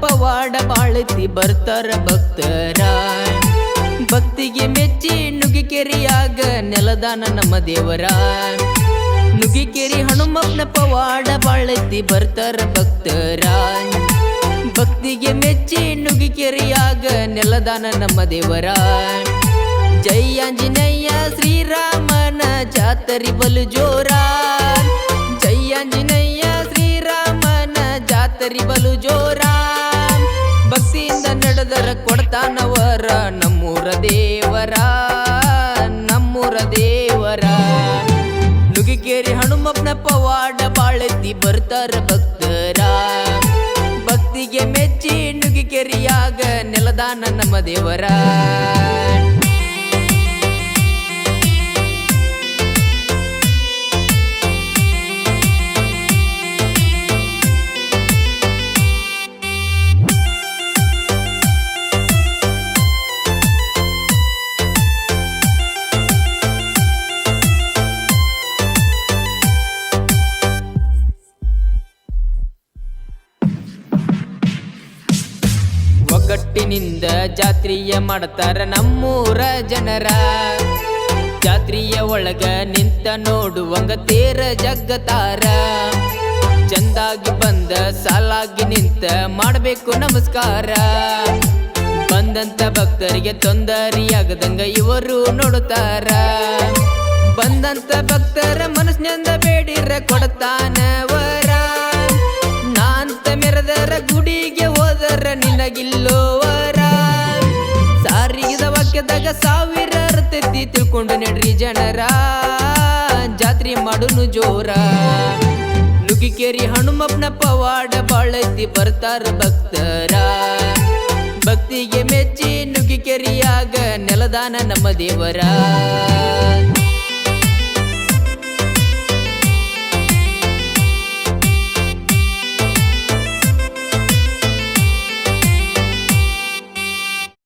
ಪವಾಡ ಬಾಳತಿ ಬರ್ತಾರ ಭಕ್ತರ. ಭಕ್ತಿಗೆ ಮೆಚ್ಚಿ ನುಗ್ಗಿಕೇರಿಯಾಗ ನೆಲದಾನ ನಮ್ಮ ದೇವರ. ನುಗ್ಗಿಕೇರಿ ಹನುಮಪ್ಪನ ಪವಾಡ ಬಾಳತಿ ಬರ್ತಾರ ಭಕ್ತರ. ಭಕ್ತಿಗೆ ಮೆಚ್ಚಿ ನುಗ್ಗಿಕೇರಿಯಾಗ ನೆಲದಾನ ನಮ್ಮ ದೇವರ. ಜೈ ಆಂಜನೇಯ ಶ್ರೀರಾಮನ ಜಾತರಿ ಬಲು ಜೋರ. ಜಾತರಿ ಬಲು ಜೋರ. ಭಕ್ತಿಯಿಂದ ನಡೆದರ ಕೊಡ್ತಾನವರ ನಮ್ಮೂರ ದೇವರ ನಮ್ಮೂರ ದೇವರ. ನುಗಿಕೇರಿ ಹನುಮಪ್ಪನ ಪವಾಡ ಬಾಳೆತ್ತಿ ಬರ್ತಾರ ಭಕ್ತರ. ಭಕ್ತಿಗೆ ಮೆಚ್ಚಿ ನುಗಿಕೇರಿಯಾಗ ನೆಲದಾನ ನಮ್ಮ ದೇವರ. ಒಗ್ಗಟ್ಟಿನಿಂದ ಜಾತ್ರೆಯ ಮಾಡ್ತಾರ ನಮ್ಮೂರ ಜನರ. ಜಾತ್ರೆಯ ಒಳಗ ನಿಂತ ನೋಡುವಂಗ ತೇರ ಜಗ್ಗತಾರ. ಚಂದಾಗಿ ಬಂದ ಸಾಲಾಗಿ ನಿಂತ ಮಾಡಬೇಕು ನಮಸ್ಕಾರ. ಬಂದಂತ ಭಕ್ತರಿಗೆ ತೊಂದರೆಯಾಗದಂಗ ಇವರು ನೋಡುತ್ತಾರ. ಬಂದಂತ ಭಕ್ತರ ಮನಸ್ಸಿನಿಂದ ಬೇಡಿರ ಕೊಡ್ತಾನವರ ನಾಂತ ಮೆರೆದರ ಗುಡಿಗೆ ಹೋದರ ನಿನಗಿಲ್ಲೋವರ ಸಾವಿರ ಇರ್ತೈತಿ ತಿಳ್ಕೊಂಡು ನಡ್ರಿ ಜನರ. ಜಾತ್ರೆ ಮಾಡುನು ಜೋರ. ನುಗ್ಗಿಕೇರಿ ಹನುಮಪ್ಪನ ಪವಾಡ ಬಾಳತಿ ಬರ್ತಾರ ಭಕ್ತರ. ಭಕ್ತಿಗೆ ಮೆಚ್ಚಿ ನುಗ್ಗಿಕೆರಿಯಾಗ ನೆಲದಾನ ನಮ್ಮ ದೇವರ.